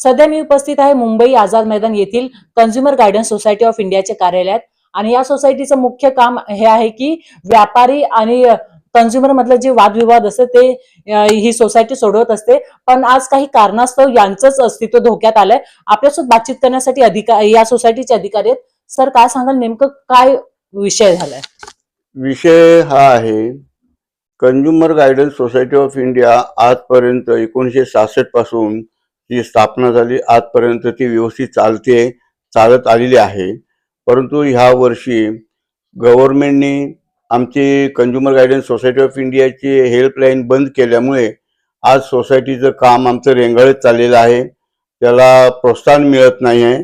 सध्या मी उपस्थित आहे मुंबई आझाद मैदान येथील कन्झ्युमर गायडन्स सोसायटी ऑफ इंडियाच्या कार्यालयात. आणि या सोसायटीचं मुख्य काम हे आहे की व्यापारी आणि कन्झ्युमर मधलं जे वादविवाद असते ते ही सोसायटी सोडवत असते. पण आज काही कारणास्तव यांचंच अस्तित्व धोक्यात आलंय. आपल्यासोबत बातचीत करण्यासाठी अधिकारी या सोसायटीचे अधिकारी आहेत. सर काय सांगाल? नेमकं काय विषय झालाय? विषय हा आहे consumer guidance society of India आजपर्यंत एकोणीसशे सहासष्टपासून ती स्थापना झाली आजपर्यंत ती व्यवस्थित चालते चालत आलेली आहे. परंतु ह्या वर्षी गव्हर्मेंटने आमची कंझ्युमर गायडन्स सोसायटी ऑफ इंडियाची हेल्पलाईन बंद केल्यामुळे आज सोसायटीचं काम आमचं रेंगाळत चाललेलं आहे. त्याला प्रोत्साहन मिळत नाही आहे.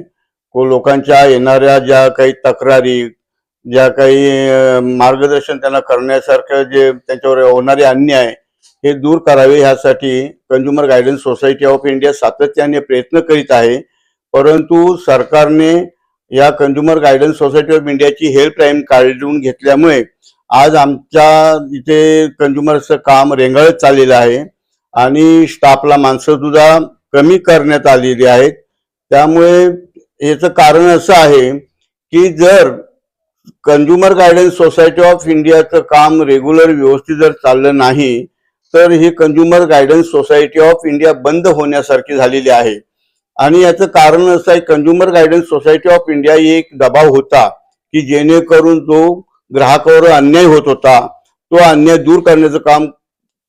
को लोकांच्या येणाऱ्या ज्या काही तक्रारी ज्या काही मार्गदर्शन त्यांना करण्यासारखं जे त्यांच्यावर होणारे अन्याय हे दूर करावे ह्यासाठी consumer guidance society of India सातत्याने प्रयत्न करीत आहे. परंतु सरकारने या कंझ्युमर गायडन्स सोसायटी ऑफ इंडियाची हेल्पलाईन काढून घेतल्यामुळे आज आमच्या इथे कंझ्युमरचं काम रेंगाळत चाललेलं आहे. आणि स्टाफला माणसं सुद्धा कमी करण्यात आलेली आहेत. त्यामुळे याचं कारण असं आहे की जर कंझ्युमर गायडन्स सोसायटी ऑफ इंडियाचं काम रेग्युलर व्यवस्थित जर चाललं नाही तर ही consumer guidance society of India बंद होण्यासारखी झालेली आहे. आणि याचं कारण असं आहे consumer guidance society of India ही एक दबाव होता की जेणेकरून जो ग्राहकावर अन्याय होत होता तो अन्याय दूर करण्याचं काम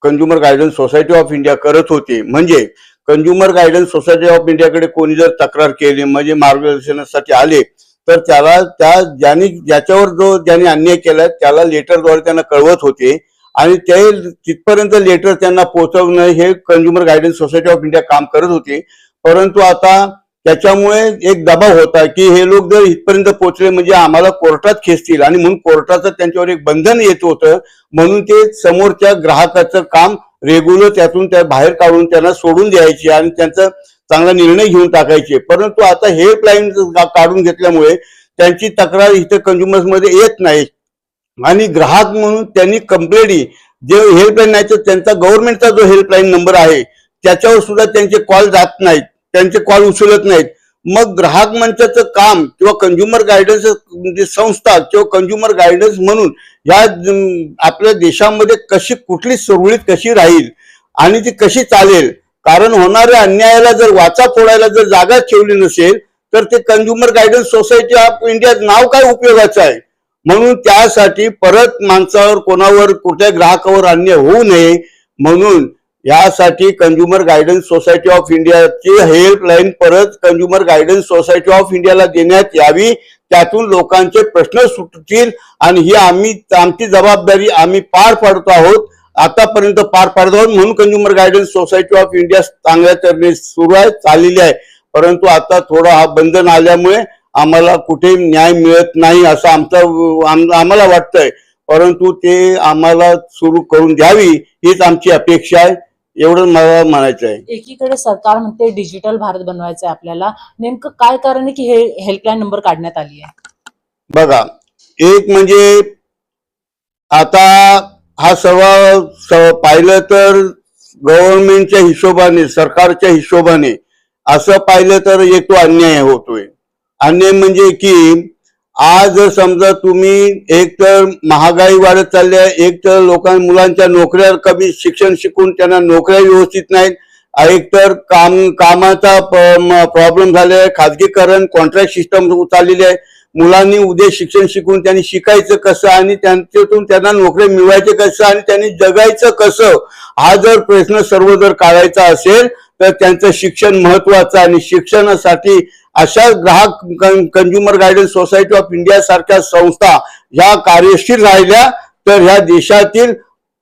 consumer guidance society of India करत होती. म्हणजे कंझ्युमर गायडन्स सोसायटी ऑफ इंडियाकडे कोणी जर तक्रार केली म्हणजे मार्गदर्शनासाठी आले तर त्याला त्या ज्याने ज्याच्यावर जो ज्याने अन्याय केला त्याला लेटरद्वारे त्यांना कळवत होते. आणि ते तिथपर्यंत लेटर त्यांना पोहोचवणं हे consumer guidance society of India काम करत होते. परंतु आता त्याच्यामुळे एक दबाव होता की हे लोक जर इथपर्यंत पोहोचले म्हणजे आम्हाला कोर्टात खेचतील आणि म्हणून कोर्टाचं त्यांच्यावर एक बंधन येत होतं. म्हणून ते समोरच्या ग्राहकाचं काम रेग्युलर त्यातून त्या बाहेर काढून त्यांना सोडून द्यायचे आणि त्यांचा चांगला निर्णय घेऊन टाकायचे. परंतु आता हेल्पलाईन काढून घेतल्यामुळे त्यांची तक्रार इथं कंझ्युमर्समध्ये येत नाही. आणि ग्राहक म्हणून त्यांनी कंप्लेंटी जे हेल्पलाईन नाही तर त्यांचा गव्हर्नमेंटचा जो हेल्पलाईन नंबर आहे त्याच्यावर सुद्धा त्यांचे कॉल जात नाहीत त्यांचे कॉल उचलत नाहीत. मग ग्राहक मंचाचं काम किंवा कंझ्युमर गायडन्स म्हणजे संस्था किंवा कंझ्युमर गायडन्स म्हणून या आपल्या देशामध्ये कशी कुठली सुरळीत कशी राहील आणि ती कशी चालेल? कारण होणाऱ्या अन्यायाला जर वाचा फोडायला जर जागा ठेवली नसेल तर ते consumer guidance society of India नाव काय उपयोगाचं आहे? म्हणून त्यासाठी परत माणसावर कोणावर कुठल्या ग्राहकावर अन्याय होऊ नये म्हणून यासाठी कंझ्युमर गायडन्स सोसायटी ऑफ इंडियाची हेल्पलाईन परत कंझ्युमर गायडन्स सोसायटी ऑफ इंडियाला देण्यात यावी. त्यातून लोकांचे प्रश्न सुटतील आणि ही आम्ही आमची जबाबदारी आम्ही पार पाडतो आहोत. आतापर्यंत पार पाडत आहोत म्हणून consumer guidance society of India चांगल्या तऱ्हेने सुरू आहे चाललेली आहे. परंतु आता थोडा हा बंधन आल्यामुळे आम्हाला कुठे न्याय मिळत नाही असं आमचं आम- आम्हाला वाटतंय. परंतु ते आम्हाला सुरू करून द्यावी हीच आमची अपेक्षा आहे. एवढं मला म्हणायचं आहे एकीकडे सरकार म्हणते डिजिटल भारत बनवायचं आहे आपल्याला. नेमकं काय कारण आहे की हे हेल्पलाईन नंबर काढण्यात आली आहे? बघा एक म्हणजे आता हा सर्व पाहिलं तर गव्हर्नमेंटच्या हिशोबाने सरकारच्या हिशोबाने असं पाहिलं तर एक तो अन्याय होतोय. अन्य म्हणजे की आज समजा तुम्ही एक तर महागाई वाढत चालली आहे एक तर लोकां मुलांच्या नोकऱ्या कमी शिक्षण शिकून त्यांना नोकऱ्या व्यवस्थित नाहीत एक तर काम कामाचा प्रॉब्लेम झालेला आहे खाजगीकरण कॉन्ट्रॅक्ट सिस्टम चाललेली आहे मुलांनी उद्या शिक्षण शिकून त्यांनी शिकायचं कसं आणि त्यांच्यातून त्यांना नोकऱ्या मिळवायचे कसं आणि त्यांनी जगायचं कसं हा जर प्रश्न सर्व जर काढायचा असेल तर त्यांचं शिक्षण महत्वाचं आणि शिक्षणासाठी अशा ग्राहक consumer guidance society of India सारख्या संस्था ह्या कार्यशील राहिल्या तर ह्या देशातील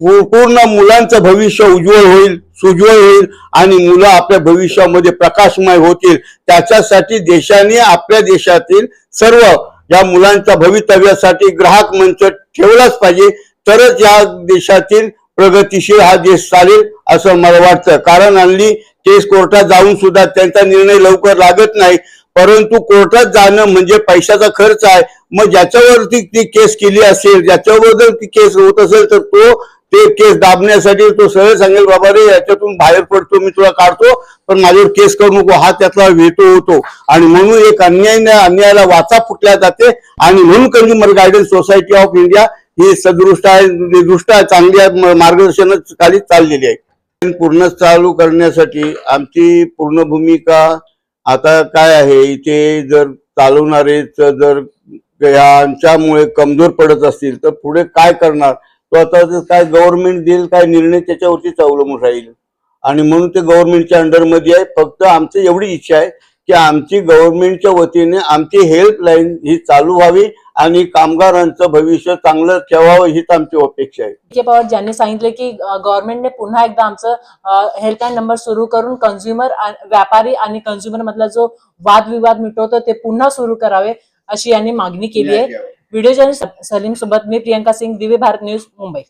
पूर्ण मुलांचं भविष्य उज्ज्वल होईल सुज्वल होईल आणि मुलं आपल्या भविष्यामध्ये प्रकाशमय होतील. त्याच्यासाठी देशाने आपल्या देशातील सर्व या मुलांच्या भवितव्यासाठी ग्राहक मंच ठेवलाच पाहिजे. तरच या देशातील प्रगतीशील हा देश चालेल असं मला वाटतं. कारण हल्ली केस कोर्टात जाऊन सुद्धा त्यांचा निर्णय लवकर लागत नाही. परंतु कोर्टात जाणं म्हणजे पैशाचा खर्च आहे. मग ज्याच्यावरती ती केस केली असेल ज्याच्यावर जर ती केस होत असेल तर तो ते केस दाबण्यासाठी तो सरळ सांगेल बाबा रे याच्यातून बाहेर पडतो मी तुला काढतो पण माझ्यावर केस करू नको हा त्यातला वेटो होतो. आणि म्हणून एक अन्याय अन्यायाला वाचा फुटल्या जाते. आणि म्हणून consumer guidance society of India ही सदृष्ट आहे दृष्ट आहे चांगली आहे, खाली चाललेली आहे. पूर्ण चालू करण्यासाठी आमची पूर्ण भूमिका आता काय आहे इथे जर चालवणारेच जर यांच्यामुळे कमजोर पडत असतील तर पुढे काय करणार? तो आता काय गव्हर्नमेंट देईल काय निर्णय त्याच्यावरतीच अवलंबून राहील. आणि म्हणून ते गव्हर्नमेंटच्या अंडरमध्ये आहे फक्त आमची एवढी इच्छा आहे की आमची गव्हर्नमेंटच्या वतीने आमची हेल्पलाईन ही चालू व्हावी आणि कामगारांचं भविष्य चांगलं ठेवावं हीच आमची अपेक्षा आहे. पवार ज्यांनी सांगितले की गव्हर्नमेंटने पुन्हा एकदा आमचं हेल्पलाईन नंबर सुरू करून कंझ्युमर व्यापारी आणि कंझ्युमर मधला जो वादविवाद मिटवतो ते पुन्हा सुरू करावे अशी यांनी मागणी केली आहे. व्हिडिओ जर्नलिस्ट सलीम सोबत मी प्रियंका सिंग दिव्य भारत न्यूज मुंबई.